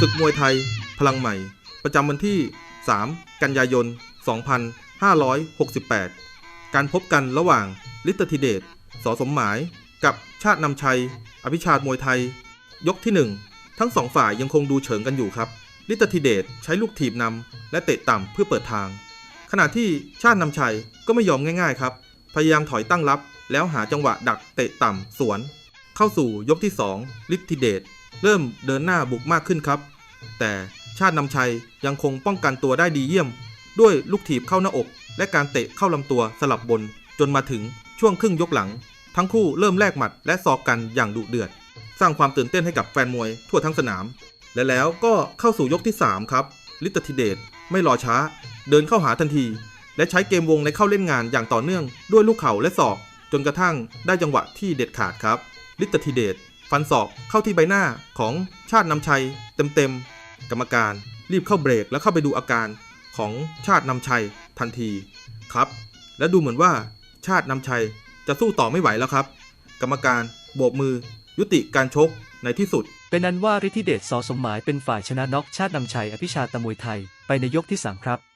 ศึกมวยไทย พลังใหม่ ประจำวันที่ 3 กันยายน 2568 การพบกันระหว่างลิตธิเดชสอสมหมาย กับชาตินำชัย อภิชาติมวยไทย ยกที่ 1 ทั้งสองฝ่ายยังคงดูเฉิงกันอยู่ครับ ลิตธิเดชใช้ลูกถีบนำและเตะต่ำเพื่อเปิดทาง ขณะที่ชาตินำชัยก็ไม่ยอมง่ายๆครับ พยายามถอยตั้งรับแล้วหาจังหวะดักเตะต่ำสวน เข้าสู่ยกที่2ลิทธิเดชเริ่มเดินหน้าบุกมากขึ้นครับ แต่ชาตินำชัยยังคงป้องกันตัวได้ดีเยี่ยม ด้วยลูกถีบเข้าหน้าอก และการเตะเข้าลำตัวสลับบน จนมาถึงช่วงครึ่งยกหลัง ทั้งคู่เริ่มแลกหมัดและศอกกันอย่างดุเดือด สร้างความตื่นเต้นให้กับแฟนมวยทั่วทั้งสนาม และแล้วก็เข้าสู่ยกที่ 3 ครับลิตธิเดชไม่รอช้า เดินเข้าหาทันที และใช้เกมวงในเข้าเล่นงานอย่างต่อเนื่องด้วยลูกเข่าและศอก จนกระทั่งได้จังหวะที่เด็ดขาดครับ ลิตธิเดชฟันศอกเข้าที่ใบหน้าของชาตินำชัย เต็มๆ กรรมการรีบเข้าเบรกแล้วเข้าไปดูอาการของชาตินำชัยทันทีครับ และดูเหมือนว่าชาตินำชัยจะสู้ต่อไม่ไหวแล้วครับ กรรมการโบกมือ ยุติการชกในที่สุด เป็นนั้นว่าฤทธิเดชสอสมหมายเป็นฝ่ายชนะน็อกชาตินำชัยอภิชาตมวยไทยไปในยกที่ 3 ครับ